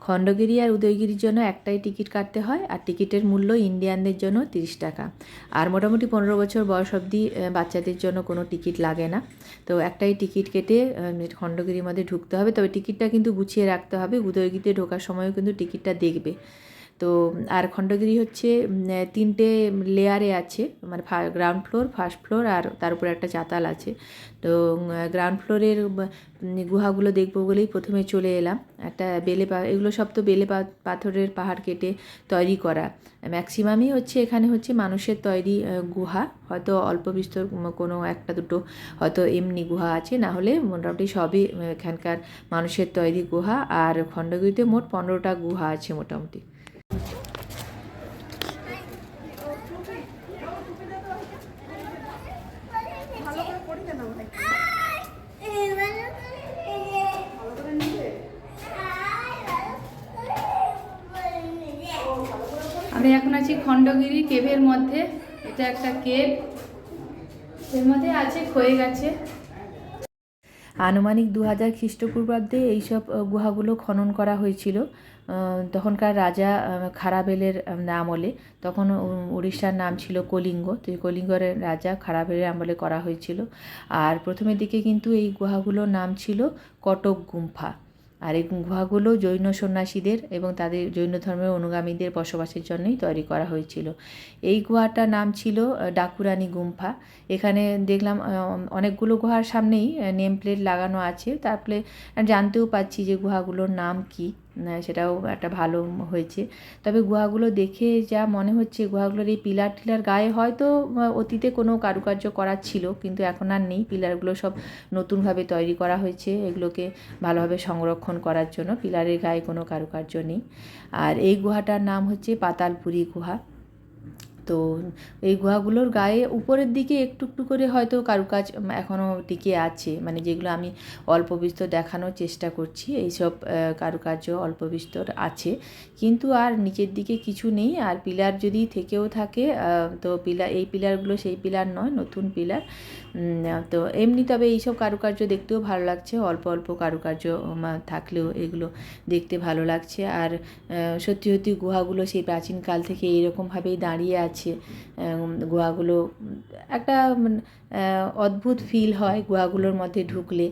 খণ্ডগিরি আর উদয়গিরির জন্য একটাই টিকিট কাটতে হয়, আর টিকিটের মূল্য ইন্ডিয়ানদের জন্য তিরিশ টাকা। আর মোটামুটি পনেরো বছর বয়স অবধি বাচ্চাদের জন্য কোনো টিকিট লাগে না। তো একটাই টিকিট কেটে খণ্ডগিরির মধ্যে ঢুকতে হবে। তবে টিকিটটা কিন্তু গুছিয়ে রাখতে হবে। উদয়গিরিতে ঢোকার সময়ও কিন্তু টিকিটটা দেখবে। তো আর খণ্ডগিরি হচ্ছে তিনটে লেয়ারে আছে মানে গ্রাউন্ড ফ্লোর ফার্স্ট ফ্লোর আর তার উপরে একটা চাতাল আছে। তো গ্রাউন্ড ফ্লোরের গুহাগুলো দেখব বলেই প্রথমে চলে এলাম। একটা বেলে পা, এগুলো সব তো বেলে পাথরের পাহাড় কেটে তৈরি করা। ম্যাক্সিমামই হচ্ছে, এখানে হচ্ছে মানুষের তৈরি গুহা। হয়তো অল্প বিস্তর কোনো একটা দুটো, হয়তো এমনি গুহা আছে। না হলে মোটামুটি সবই এখানকার মানুষের তৈরি গুহা। আর খণ্ডগিরিতে মোট পনেরোটা গুহা আছে মোটামুটি। আমি এখন আছি খণ্ডগিরি কেভের মধ্যে। এটা একটা কেভ। এর মধ্যে আছে, ক্ষয়ে গেছে। আনুমানিক দু হাজার খ্রিস্টপূর্বাব্দে এইসব গুহাগুলো খনন করা হয়েছিল। তখনকার রাজা আহ, আমলে তখন উড়িষ্যার নাম ছিল কলিঙ্গ। তো এই কলিঙ্গের রাজা খারাবেলের আমলে করা হয়েছিল। আর প্রথমের দিকে কিন্তু এই গুহাগুলোর নাম ছিল কটক গুম্ফা। আর এই গুহাগুলো জৈন সন্ন্যাসীদের এবং তাদের জৈন ধর্মের অনুগামীদের বসবাসের জন্যই তৈরি করা হয়েছিল। এই গুহাটার নাম ছিল ডাকুরানি গুম্ফা। এখানে দেখলাম অনেকগুলো গুহার সামনেই নেম প্লেট লাগানো আছে। তারপরে জানতেও পাচ্ছি যে গুহাগুলোর নাম কি। সেটাও একটা ভালো হয়েছে। তবে গুহাগুলো দেখে যা মনে হচ্ছে, গুহাগুলোর এই পিলার টিলার গায়ে হয়তো অতীতে কোনো কারুকার্য করা ছিল, কিন্তু এখন আর নেই। পিলারগুলো সব নতুনভাবে তৈরি করা হয়েছে, এগুলোকে ভালোভাবে সংরক্ষণ করার জন্য। পিলারের গায়ে কোনো কারুকার্য নেই। আর এই গুহাটার নাম হচ্ছে পাতালপুরি গুহা। তো এই গুহাগুলোর গায়ে উপরের দিকে একটু একটু করে হয়তো কারুকাজ এখনও টিকে আছে। মানে যেগুলো আমি অল্প বিস্তর দেখানোর চেষ্টা করছি, এইসব কারুকার্য অল্প বিস্তর আছে। কিন্তু আর নিচের দিকে কিছু নেই। আর পিলার যদি থেকেও থাকে তো পিলার এই পিলারগুলো সেই পিলার নয়, নতুন পিলার। তো এমনি তবে এইসব কারুকার্য দেখতেও ভালো লাগছে। অল্প অল্প কারুকার্য থাকলেও এগুলো দেখতে ভালো লাগছে। আর সত্যি সত্যি গুহাগুলো সেই প্রাচীনকাল থেকে এইরকমভাবেই দাঁড়িয়ে আছে। উম, গুহাগুলো একটা অদ্ভুত ফিল হয় গুহাগুলোর মধ্যে ঢুকলে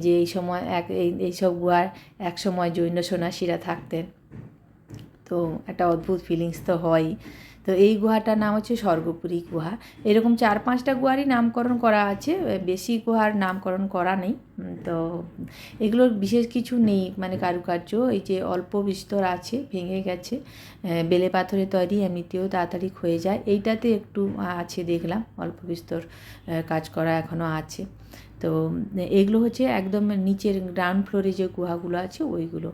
যে এই সময় এক এই এইসব গুহার এক সময় জৈন সন্ন্যাসীরা থাকতেন। তো একটা অদ্ভুত ফিলিংস তো হয়ই। তো এই গুহাটার নাম হচ্ছে স্বর্গপুরী গুহা। এরকম চার পাঁচটা গুহারই নামকরণ করা আছে বেশি গুহার নামকরণ করা নেই। তো এগুলোর বিশেষ কিছু নেই মানে কারুকার্য। এই যে অল্প বিস্তর আছে, ভেঙে গেছে বেলে পাথরে তৈরি এমনিতেও তাড়াতাড়ি ক্ষয়ে যায়। এইটাতে একটু আছে দেখলাম, অল্প বিস্তর কাজ করা এখনও আছে। তো এগুলো হচ্ছে একদম নিচের গ্রাউন্ড ফ্লোরে যে গুহাগুলো আছে, ওইগুলো।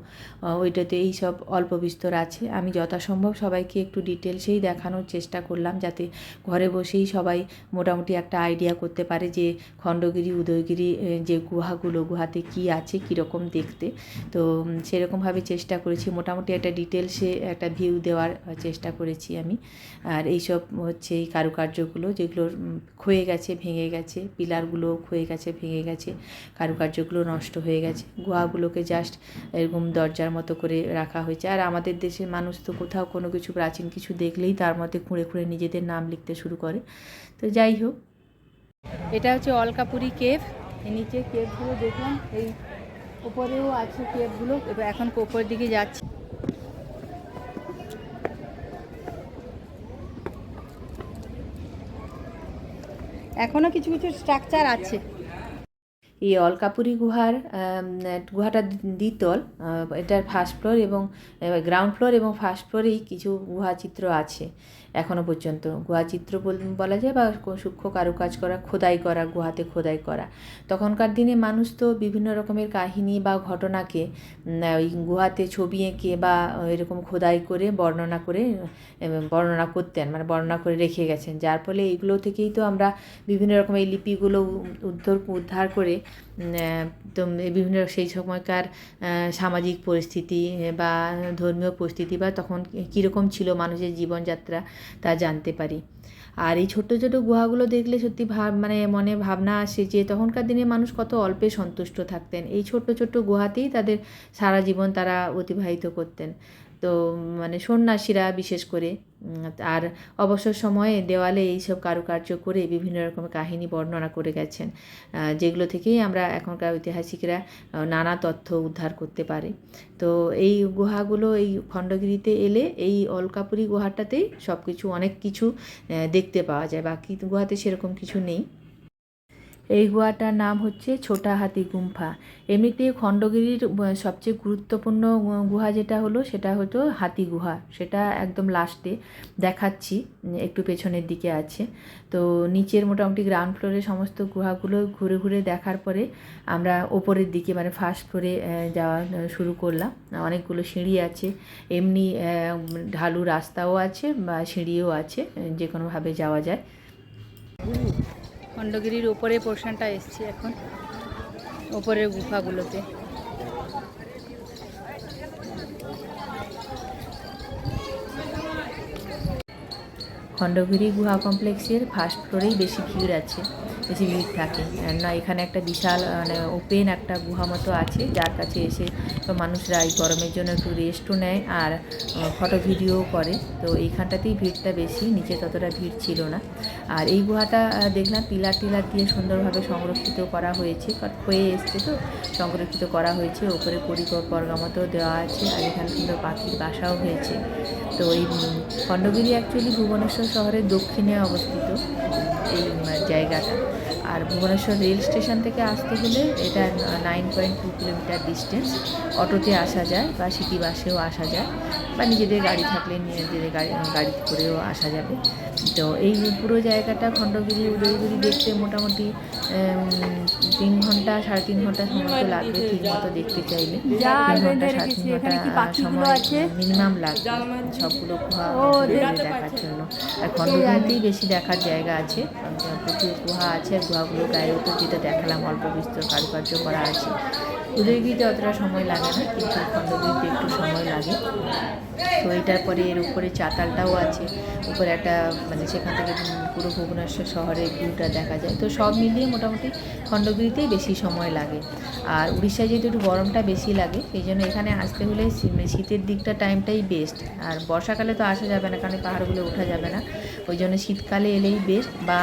ওইটাতে এই সব অল্প বিস্তর আছে। আমি যথাসম্ভব সবাইকে একটু ডিটেলসেই দেখানোর চেষ্টা করলাম, যাতে ঘরে বসেই সবাই মোটামুটি একটা আইডিয়া করতে পারে যে খণ্ডগিরি, উদয়গিরি যে যে গুহাগুলো গুহাতে কি আছে কীরকম দেখতে। তো সেরকমভাবে চেষ্টা করেছি। মোটামুটি একটা ডিটেলসে একটা ভিউ দেওয়ার চেষ্টা করেছি আমি। আর এইসব হচ্ছে এই কারুকার্যগুলো যেগুলোর উম, ক্ষয়ে গেছে ভেঙে গেছে পিলারগুলো ক্ষয়ে গেছে ভেঙে গেছে কারুকার্যগুলো নষ্ট হয়ে গেছে। গুহাগুলোকে জাস্ট এরকম দরজার মতো করে রাখা হয়েছে। আর আমাদের দেশের মানুষ তো কোথাও কোনো কিছু প্রাচীন কিছু দেখলেই তার মধ্যে খুঁড়ে খুঁড়ে নিজেদের নাম লিখতে শুরু করে। তো যাই হোক। এটা হচ্ছে অলকাপুরি কেভ। নিচে কেভগুলো দেখুন, এই উপরেও আছে কেভগুলো এবার এখন উপরের দিকে যাচ্ছি। এখনও কিছু কিছু স্ট্রাকচার আছে। এই অলকাপুরি গুহার গুহাটা দ্বিতল এটার ফার্স্ট ফ্লোর এবং গ্রাউন্ড ফ্লোর এবং ফার্স্ট ফ্লোরেই কিছু গুহা চিত্র আছে। এখনও পর্যন্ত। গুহা চিত্র বল- যায় বা সূক্ষ্ম কারুকাজ করা, খোদাই করা, গুহাতে খোদাই করা। তখনকার দিনে মানুষ তো বিভিন্ন রকমের কাহিনী বা ঘটনাকে ওই গুহাতে ছবি এঁকে বা এরকম খোদাই করে বর্ণনা করে বর্ণনা করতেন মানে বর্ণনা করে রেখে গেছেন। যার ফলে এইগুলো থেকেই তো আমরা বিভিন্ন রকম এই লিপিগুলো উদ্ধার উদ্ধার করে তো বিভিন্ন সেই সময়কার সামাজিক পরিস্থিতি বা ধর্মীয় পরিস্থিতি বা তখন কীরকম ছিল মানুষের জীবনযাত্রা তা জানতে পারি। আর এই ছোট্ট ছোট গুহাগুলো দেখলে সত্যি ভাব মানে মনে ভাবনা আসে যে তখনকার দিনে মানুষ কত অল্পে সন্তুষ্ট থাকতেন। এই ছোট্ট ছোট্ট গুহাতেই তাদের সারা জীবন তারা অতিবাহিত করতেন। তো মানে সন্ন্যাসীরা বিশেষ করে আর অবসর সময়ে দেওয়ালে এইসব কারুকার্য করে বিভিন্ন রকম কাহিনী বর্ণনা করে গেছেন যেগুলো থেকেই আমরা এখনকার ঐতিহাসিকরা নানা তথ্য উদ্ধার করতে পারে। তো এই গুহাগুলো, এই খণ্ডগিরিতে এলে এই অলকাপুরি গুহাটাতেই সব কিছু অনেক কিছু দেখতে পাওয়া যায়। বাকি গুহাতে সেরকম কিছু নেই। এই গুহাটার নাম হচ্ছে ছোটা হাতি গুম্ফা। এমনিতে খণ্ডগিরির সবচেয়ে গুরুত্বপূর্ণ গুহা যেটা হলো, সেটা হতো হাতি গুহা। সেটা একদম লাস্টে দেখাচ্ছি একটু পেছনের দিকে আছে। তো নিচের মোটামুটি গ্রাউন্ড ফ্লোরে সমস্ত গুহাগুলো ঘুরে ঘুরে দেখার পরে আমরা ওপরের দিকে মানে ফার্স্ট ফ্লোরে যাওয়া শুরু করলাম। অনেকগুলো সিঁড়ি আছে, এমনি ঢালু রাস্তাও আছে বা সিঁড়িও আছে যে কোনোভাবে যাওয়া যায়। খণ্ডগিরির ওপরে পোর্শনটা এসছি এখন, ওপরের গুফাগুলোতে। খণ্ডগিরি গুহা কমপ্লেক্সের ফার্স্ট ফ্লোরেই বেশি ভিড় আছে। বেশি ভিড় থাকে। না, এখানে একটা বিশাল মানে ওপেন একটা গুহা মতো আছে, যার কাছে এসে তো মানুষরা এই গরমের জন্য একটু রেস্টও নেয় আর ফটো ভিডিও করে। তো এইখানটাতেই ভিড়টা বেশি, নিচে ততটা ভিড় ছিল না। আর এই গুহাটা দেখলাম পিলার টিলার দিয়ে সুন্দরভাবে সংরক্ষিত করা হয়েছে। হয়ে এসছে তো, সংরক্ষিত করা হয়েছে। ওপরে পরিকল্পনা মতো দেওয়া আছে আর এখানে সুন্দর পাখির বাসাও হয়েছে। তো এই খণ্ডগিরি অ্যাকচুয়ালি ভুবনেশ্বর শহরের দক্ষিণে অবস্থিত এই জায়গাটা। আর ভুবনেশ্বর রেল স্টেশন থেকে আসতে হলে এটা nine point two kilometre distance অটোতে আসা যায় বা সিটি বাসেও আসা যায়। বা নিজেদের গাড়ি থাকলে নিজেদের গাড়ি গাড়ি করেও আসা যাবে। তো এই পুরো জায়গাটা খণ্ডগিরি উদয়গিরি দেখতে মোটামুটি তিন ঘণ্টা সাড়ে তিন ঘণ্টা সময় তো লাগবে ঠিক মতো দেখতে চাইলে। তিন ঘণ্টা সাড়ে তিন ঘণ্টা সময় মিনিমাম লাগবে। সবগুলো গুহা দেখার জন্য। আর খণ্ডগিরিতেই বেশি দেখার জায়গা আছে। প্রচুর গুহা আছে আর গুহাগুলো গায়ের উপর যেটা দেখালাম অল্প বিস্তর কারুকার্য করা আছে। উদয়গিরিতে অতটা সময় লাগে না, কিন্তু খণ্ডগিরিতে একটু সময় লাগে। তো এটার পরে এর উপরে চাতালটাও আছে। উপরে একটা মানে সেখান থেকে পুরো ভুবনেশ্বর শহরের ভিউটা দেখা যায়। তো সব মিলিয়ে মোটামুটি খণ্ডগিরিতেই বেশি সময় লাগে। আর উড়িষ্যায় যেহেতু একটু গরমটা বেশি লাগে, সেই জন্য এখানে আসতে হলে মানে শীতের দিকটা টাইমটাই বেস্ট আর বর্ষাকালে তো আসা যাবে না, কারণ পাহাড়গুলো ওঠা যাবে না। ওই জন্য শীতকালে এলেই বেস্ট বা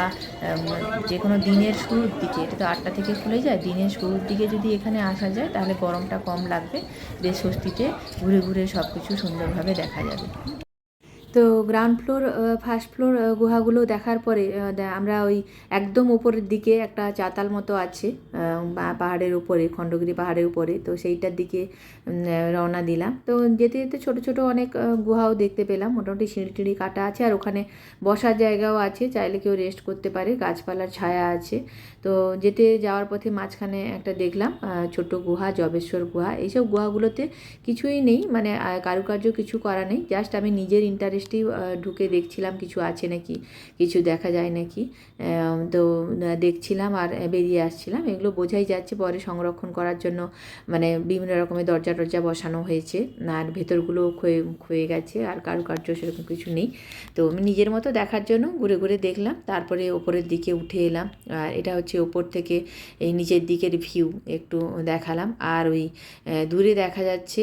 যে কোনো দিনের শুরুর দিকে, এটা তো আটটা থেকে খুলে যায়, দিনের শুরুর দিকে যদি এখানে আসা যায় তাহলে গরমটা কম লাগবে বেশ স্বস্তিতে ঘুরে ঘুরে সব কিছু সুন্দরভাবে দেখা যাবে। তো গ্রাউন্ড ফ্লোর ফার্স্ট ফ্লোর গুহাগুলো দেখার পরে আমরা ওই একদম উপরের দিকে একটা চাতাল মতো আছে পাহাড়ের উপরে, খণ্ডগিরি পাহাড়ের উপরে, তো সেইটার দিকে রওনা দিলাম। তো যেতে যেতে ছোট ছোট অনেক গুহাও দেখতে পেলাম, মোটামুটি সিঁড়ি টিড়ি কাটা আছে, আর ওখানে বসার জায়গাও আছে, চাইলে কেউ রেস্ট করতে পারে, গাছপালার ছায়া আছে তো যেতে যাওয়ার পথে মাঝখানে একটা দেখলাম আহ, ছোট গুহা জবেশ্বর গুহা। এইসব গুহাগুলোতে কিছুই নেই মানে কারুকার্য কিছু করা নেই। জাস্ট আমি নিজের ইন্টারেস্টেই ঢুকে দেখছিলাম কিছু আছে নাকি কিছু দেখা যায় নাকি। তো দেখছিলাম আর বেরিয়ে আসছিলাম। এগুলো বোঝাই যাচ্ছে পরে সংরক্ষণ করার জন্য মানে বিভিন্ন রকমের দরজা টরজা বসানো হয়েছে। আর ভেতরগুলো ক্ষয়ে ক্ষয়ে গেছে আর কারুকার্য সেরকম কিছু নেই। তো আমি নিজের মতো দেখার জন্য ঘুরে ঘুরে দেখলাম। তারপরে ওপরের দিকে উঠে এলাম। আর এটা হচ্ছে ওপর থেকে এই নিচের দিকের ভিউ একটু দেখালাম। আর ওই দূরে দেখা যাচ্ছে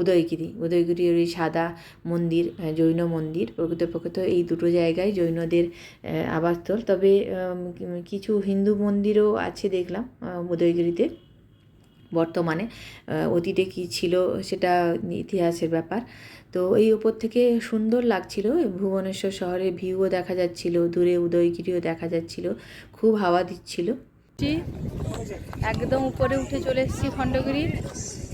উদয়গিরি। উদয়গিরির ওই সাদা মন্দির জৈন মন্দির। প্রকৃতপক্ষত এই দুটো জায়গায় জৈনদের আবাসস্থল। তবে কিছু হিন্দু মন্দিরও আছে দেখলাম উদয়গিরিতে। বর্তমানে অতীতে কী ছিল সেটা ইতিহাসের ব্যাপার। তো এই ওপর থেকে সুন্দর লাগছিল, ভুবনেশ্বর শহরের ভিউও দেখা যাচ্ছিল, দূরে উদয়গিরিও দেখা যাচ্ছিল, খুব হাওয়া দিচ্ছিল। একদম উপরে উঠে চলে এসেছি খণ্ডগিরির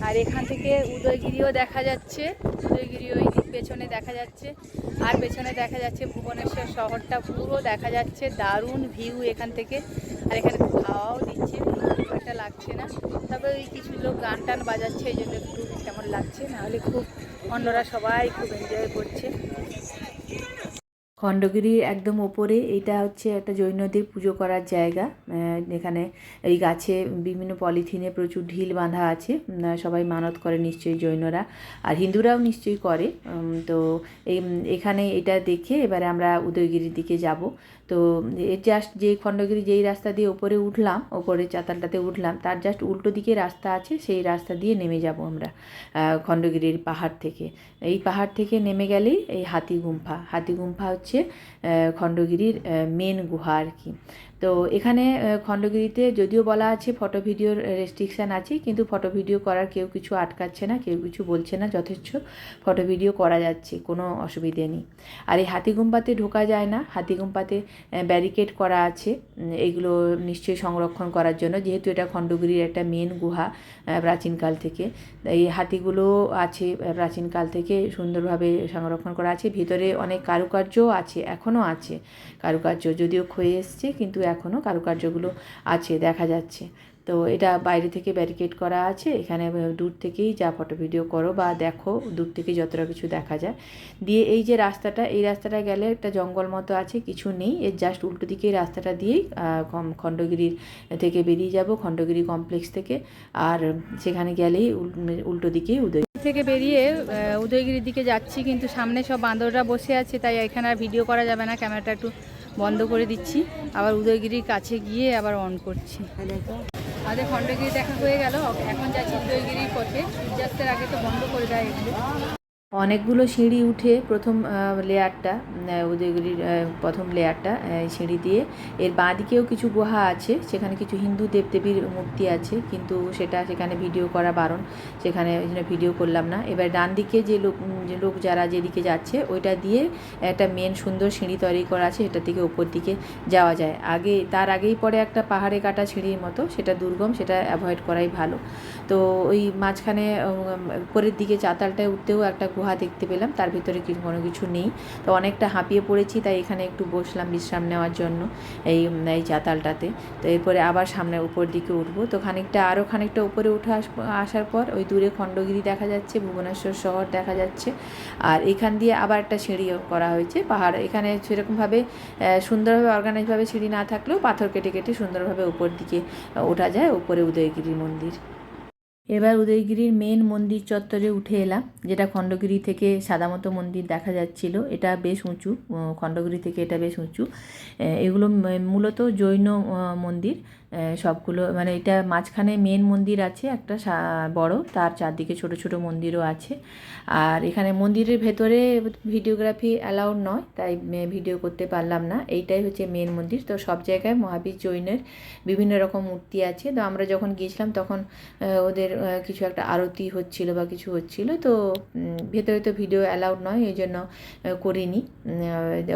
আর এখান থেকে উদয়গিরিও দেখা যাচ্ছে উদয়গিরি ওই পেছনে দেখা যাচ্ছে, আর পেছনে দেখা যাচ্ছে ভুবনেশ্বর শহরটা পুরো, দেখা যাচ্ছে দারুণ ভিউ এখান থেকে, আর এখানে খুব হাওয়াও দিচ্ছে খুব একটা লাগছে না তবে ওই কিছু লোক গান টান বাজাচ্ছে, এই জন্য একটু কেমন লাগছে, নাহলে খুব অন্যরা সবাই খুব এনজয় করছে। খণ্ডগিরির একদম ওপরে, এটা হচ্ছে একটা জৈনদের পুজো করার জায়গা। এখানে এই গাছে বিভিন্ন পলিথিনে প্রচুর ঢিল বাঁধা আছে সবাই মানত করে নিশ্চয়ই জৈনরা, আর হিন্দুরাও নিশ্চয়ই করে। তো এখানে এটা দেখে এবারে আমরা উদয়গিরির দিকে যাব। তো জাস্ট যে খণ্ডগিরি, যেই রাস্তা দিয়ে ওপরে উঠলাম ওপরে চাতালটাতে উঠলাম, তার জাস্ট উল্টো দিকে রাস্তা আছে, সেই রাস্তা দিয়ে নেমে যাব আমরা খণ্ডগিরির পাহাড় থেকে। এই পাহাড় থেকে নেমে গেলেই এই হাতি গুম্ফা হাতি গুম্ফা হচ্ছে খণ্ডগিরির মেন গুহা আর কি। তো এখানে খণ্ডগিরিতে যদিও বলা আছে ফটো ভিডিওর রেস্ট্রিকশান আছে, কিন্তু ফটো ভিডিও করার কেউ কিছু আটকাচ্ছে না, কেউ কিছু বলছে না যথেচ্ছ ফটো ভিডিও করা যাচ্ছে, কোনো অসুবিধে নেই। আর এই হাতিগুম্পাতে ঢোকা যায় না, হাতিগুম্পাতে ব্যারিকেড করা আছে এগুলো নিশ্চয়ই সংরক্ষণ করার জন্য, যেহেতু এটা খণ্ডগিরির একটা মেন গুহা প্রাচীনকাল থেকে। এই হাতিগুলো আছে প্রাচীনকাল থেকে সুন্দরভাবে সংরক্ষণ করা আছে, ভিতরে অনেক কারুকার্যও আছে, এখনও আছে কারুকার্য, যদিও ক্ষয়ে এসছে, কিন্তু এখনও কারুকার্যগুলো আছে, দেখা যাচ্ছে। তো এটা বাইরে থেকে ব্যারিকেড করা আছে, এখানে দূর থেকেই যা ফটো ভিডিও করো বা দেখো, দূর থেকে যতটা কিছু দেখা যায়। দিয়ে এই যে রাস্তাটা, এই রাস্তাটা গেলে একটা জঙ্গল মতো আছে, কিছু নেই, এর জাস্ট উল্টো দিকে এই রাস্তাটা দিয়েই খণ্ডগিরির থেকে বেরিয়ে যাব, খণ্ডগিরি কমপ্লেক্স থেকে। আর সেখানে গেলেই উল্টো দিকেই উদয়, থেকে বেরিয়ে উদয়গিরির দিকে যাচ্ছি, কিন্তু সামনে সব বান্দররা বসে আছে, তাই এখানে আর ভিডিও করা যাবে না ক্যামেরাটা একটু বন্ধ করে দিচ্ছি। আবার উদয়গিরির কাছে গিয়ে আবার অন করছি। আমাদের খণ্ডগিরি দেখা হয়ে গেল। এখন যাচ্ছি উদয়গিরির পথে। সূর্যাস্তের আগে তো বন্ধ করে দেয় এগুলো অনেকগুলো সিঁড়ি উঠে প্রথম লেয়ারটা আহ, উদয়গিরির প্রথম লেয়ারটা সিঁড়ি দিয়ে। এর বাঁ দিকেও কিছু গুহা আছে সেখানে কিছু হিন্দু দেবদেবীর মূর্তি আছে কিন্তু সেটা সেখানে ভিডিও করা বারণ। সেখানে ওই জন্য ভিডিও করলাম না। এবার ডান দিকে যে লোক লোক যারা যেদিকে যাচ্ছে ওইটা দিয়ে একটা মেন সুন্দর সিঁড়ি তৈরি করা আছে সেটা থেকে ওপর দিকে যাওয়া যায়। আগে তার আগেই পরে একটা পাহাড়ে কাটা সিঁড়ির মতো সেটা দুর্গম সেটা অ্যাভয়েড করাই ভালো। তো ওই মাঝখানে উপরের দিকে চাতালটায় উঠতেও একটা গুহা দেখতে পেলাম, তার ভিতরে কি কোনো কিছু নেই। তো অনেকটা হাঁপিয়ে পড়েছি, তাই এখানে একটু বসলাম বিশ্রাম নেওয়ার জন্য এই এই চাতালটাতে তো এরপরে আবার সামনে উপর দিকে উঠবো। তো খানিকটা আরও খানিকটা উপরে উঠে আস- আসার পর ওই দূরে খণ্ডগিরি দেখা যাচ্ছে, ভুবনেশ্বর শহর দেখা যাচ্ছে। আর এখান দিয়ে আবার একটা সিঁড়ি করা হয়েছে, পাহাড়। এখানে সেরকমভাবে সুন্দরভাবে অর্গানাইজভাবে সিঁড়ি না থাকলেও পাথর কেটে কেটে সুন্দরভাবে উপর দিকে ওঠা যায়, উপরে উদয়গিরি মন্দির। এবার উদয়গিরির মেন মন্দির চত্বরে উঠে এলাম, যেটা খণ্ডগিরি থেকে সাদামতো মন্দির দেখা যাচ্ছিল। এটা বেশ উঁচু খণ্ডগিরি থেকে এটা বেশ উঁচু। এগুলো মূলত জৈন মন্দির। সবগুলো মানে এটা মাঝখানে মেন মন্দির আছে, একটা বড়, তার চারদিকে ছোট ছোট মন্দিরও আছে। আর এখানে মন্দিরের ভেতরে ভিডিওগ্রাফি অ্যালাউড নয়, তাই ভিডিও করতে পারলাম না। এইটাই হচ্ছে মেন মন্দির। তো সব জায়গায় মহাবীর জৈনের বিভিন্ন রকম মূর্তি আছে। তো আমরা যখন গিয়েছিলাম তখন ওদের কিছু একটা আরতি হচ্ছিল বা কিছু হচ্ছিল। তো ভেতরে তো ভিডিও অ্যালাউড নয়, এই জন্য করিনি।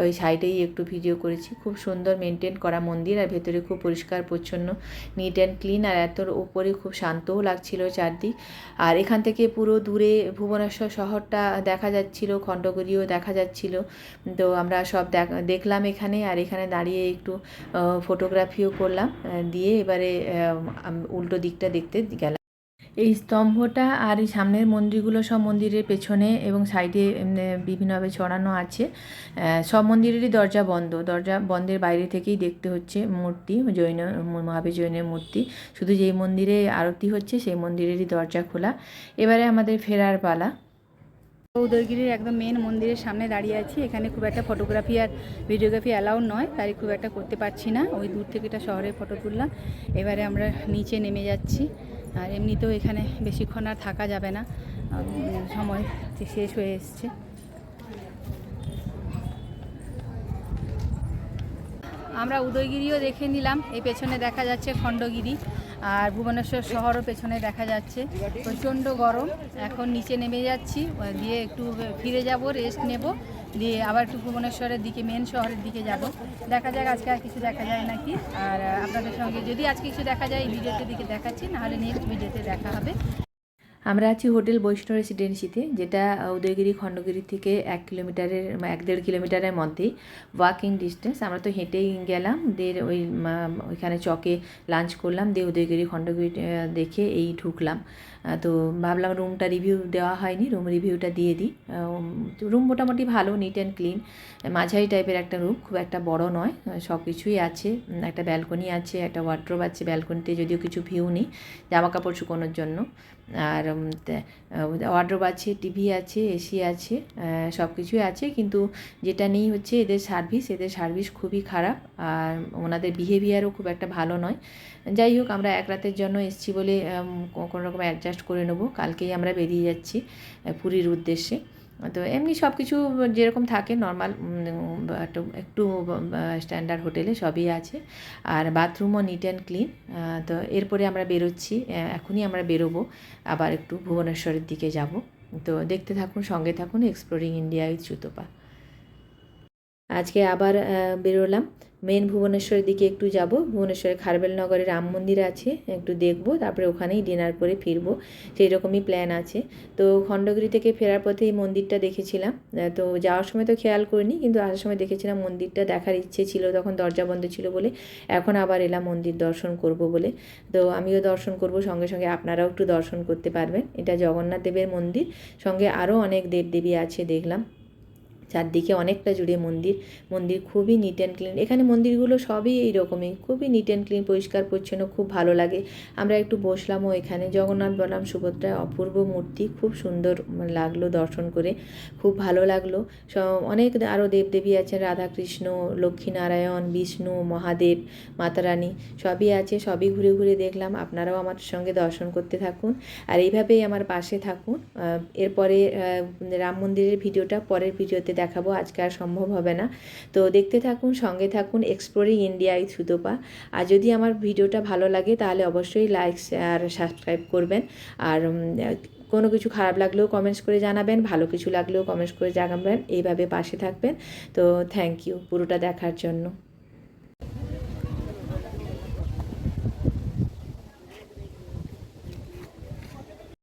ওই সাইডেই একটু ভিডিও করেছি। খুব সুন্দর মেনটেন করা মন্দির, আর ভেতরে খুব পরিষ্কার পরিচ্ছন্ন নিট অ্যান্ড ক্লিন আর এত উপরে খুব শান্তও লাগছিল চারদিক। আর এখান থেকে পুরো দূরে ভুবনেশ্বর শহরটা দেখা যাচ্ছিল, খণ্ডগিরিও দেখা যাচ্ছিল। তো আমরা সব দেখ- দেখলাম এখানে আর এখানে দাঁড়িয়ে একটু ফটোগ্রাফিও করলাম দিয়ে এবারে উল্টো দিকটা দেখতে গেলাম। স্তম্ভটা আর এই সামনের মন্দিরগুলো সব মন্দিরের পেছনে এবং সাইডে বিভিন্নভাবে ছড়ানো আছে। সব মন্দিরেরই দরজা বন্ধ। দরজা বন্ধের বাইরে থেকেই দেখতে হচ্ছে মূর্তি, জৈন মহাবীর জৈনের মূর্তি। শুধু যেই মন্দিরে আরতি হচ্ছে, সেই মন্দিরেরই দরজা খোলা। এবারে আমাদের ফেরার পালা। উদয়গিরির একদম মেন মন্দিরের সামনে দাঁড়িয়ে আছি। এখানে খুব একটা ফটোগ্রাফি আর ভিডিওগ্রাফি অ্যালাউড নয়, তাই খুব একটা করতে পারছি না। ওই দূর থেকে একটা শহরের ফটো তুললাম। এবারে আমরা নিচে নেমে যাচ্ছি। আর এমনিতেও এখানে বেশিক্ষণ আর থাকা যাবে না। সময় শেষ হয়ে এসছে। আমরা উদয়গিরিও দেখে নিলাম। এই পেছনে দেখা যাচ্ছে খণ্ডগিরি আর ভুবনেশ্বর শহরও পেছনে দেখা যাচ্ছে। প্রচণ্ড গরম। এখন নিচে নেমে যাচ্ছি। দিয়ে একটু ফিরে যাব রেস্ট নেব। দিয়ে আবার একটু ভুবনেশ্বরের দিকে মেন শহরের দিকে যাব। দেখা যাক আজকে আর কিছু দেখা যায় নাকি। আর আপনাদের সঙ্গে যদি আজকে কিছু দেখা যায়, এই ভিডিওতে দিকে দেখাচ্ছি, নাহলে নেক্সট ভিডিওতে দেখা হবে। আমরা আছি হোটেল বৈষ্ণব রেসিডেন্সিতে যেটা উদয়গিরি, খণ্ডগিরি থেকে এক কিলোমিটারের এক দেড় কিলোমিটারের মধ্যেই। ওয়াকিং ডিস্টেন্স আমরা তো হেঁটেই গেলাম, দিয়ে ওই ওইখানে চকে লাঞ্চ করলাম, দিয়ে উদয়গিরি, খণ্ডগিরি দেখে এই ঢুকলাম। তো ভাবলাম রুমটা রিভিউ দেওয়া হয়নি রুম রিভিউটা দিয়ে দিই। রুম মোটামুটি ভালো নিট অ্যান্ড ক্লিন মাঝারি টাইপের একটা রুম খুব একটা বড় নয় সব কিছুই আছে একটা ব্যালকনি আছে, একটা ওয়ার্ড্রোব আছে ব্যালকনিতে যদিও কিছু ভিউ নেই জামা কাপড় শুকোনোর জন্য। আর ওয়ার্ড্রোব আছে টিভি আছে এসি আছে সব কিছুই আছে। কিন্তু যেটা নেই হচ্ছে এদের সার্ভিস এদের সার্ভিস খুবই খারাপ। আর ওনাদের বিহেভিয়ারও খুব একটা ভালো নয়। যাই হোক, আমরা এক রাতের জন্য এসছি বলে কোনো রকম অ্যাডজাস্ট করে নেব। কালকেই আমরা বেরিয়ে যাচ্ছি পুরীর উদ্দেশ্যে। তো এমনি সব কিছু যেরকম থাকে নর্মাল একটু স্ট্যান্ডার্ড হোটেলে সবই আছে। আর বাথরুমও নিট অ্যান্ড ক্লিন তো এরপরে আমরা বেরোচ্ছি এখনই আমরা বেরোবো। আবার একটু ভুবনেশ্বরের দিকে যাব। তো দেখতে থাকুন, সঙ্গে থাকুন এক্সপ্লোরিং ইন্ডিয়া উইথ সুতপা আজকে আবার বেরোলাম। মেন ভুবনেশ্বরের দিকে একটু যাব। ভুবনেশ্বরের খারবেল নগরে রাম মন্দির আছে, একটু দেখব। তারপরে ওখানেই ডিনার করে ফিরবো। সেই রকমই প্ল্যান আছে। তো খণ্ডগিরি থেকে ফেরার পথে এই মন্দিরটা দেখেছিলাম। তো যাওয়ার সময় তো খেয়াল করিনি, কিন্তু আসার সময় দেখেছিলাম মন্দিরটা দেখার ইচ্ছে ছিল, তখন দরজা বন্ধ ছিল বলে। এখন আবার এলাম মন্দির দর্শন করব বলে। তো আমিও দর্শন করব, সঙ্গে সঙ্গে আপনারাও একটু দর্শন করতে পারবেন। এটা জগন্নাথ দেবের মন্দির। সঙ্গে আরও অনেক দেবদেবী আছে দেখলাম। চারদিকে অনেকটা জুড়ে মন্দির মন্দির খুবই নিট অ্যান্ড ক্লিন এখানে মন্দিরগুলো সবই এই রকমই খুবই নিট অ্যান্ড ক্লিন পরিষ্কার, পরিচ্ছন্ন, খুব ভালো লাগে। আমরা একটু বসলামও এখানে। জগন্নাথ বলরাম সুভদ্রা অপূর্ব মূর্তি, খুব সুন্দর লাগল দর্শন করে, খুব ভালো লাগল। অনেক আরও দেবদেবী আছেন, রাধাকৃষ্ণ, লক্ষ্মীনারায়ণ, বিষ্ণু, মহাদেব, মাতারানী, সবই আছে, সবই ঘুরে ঘুরে দেখলাম। আপনারাও আমার সঙ্গে দর্শন করতে থাকুন। আর এইভাবেই আমার পাশে থাকুন। এরপরে রাম মন্দিরের ভিডিওটা পরের ভিডিওতে দেখাবো, আজকে আর সম্ভব হবে না। তো দেখতে থাকুন, সঙ্গে থাকুন এক্সপ্লোরিং ইন্ডিয়া ইথ সুতোপা আর যদি আমার ভিডিওটা ভালো লাগে, তাহলে অবশ্যই লাইক আর সাবস্ক্রাইব করবেন। আর কোনো কিছু খারাপ লাগলেও কমেন্টস করে জানাবেন, ভালো কিছু লাগলেও কমেন্টস করে জানাবেন। এইভাবে পাশে থাকবেন। তো থ্যাংক ইউ পুরোটা দেখার জন্য।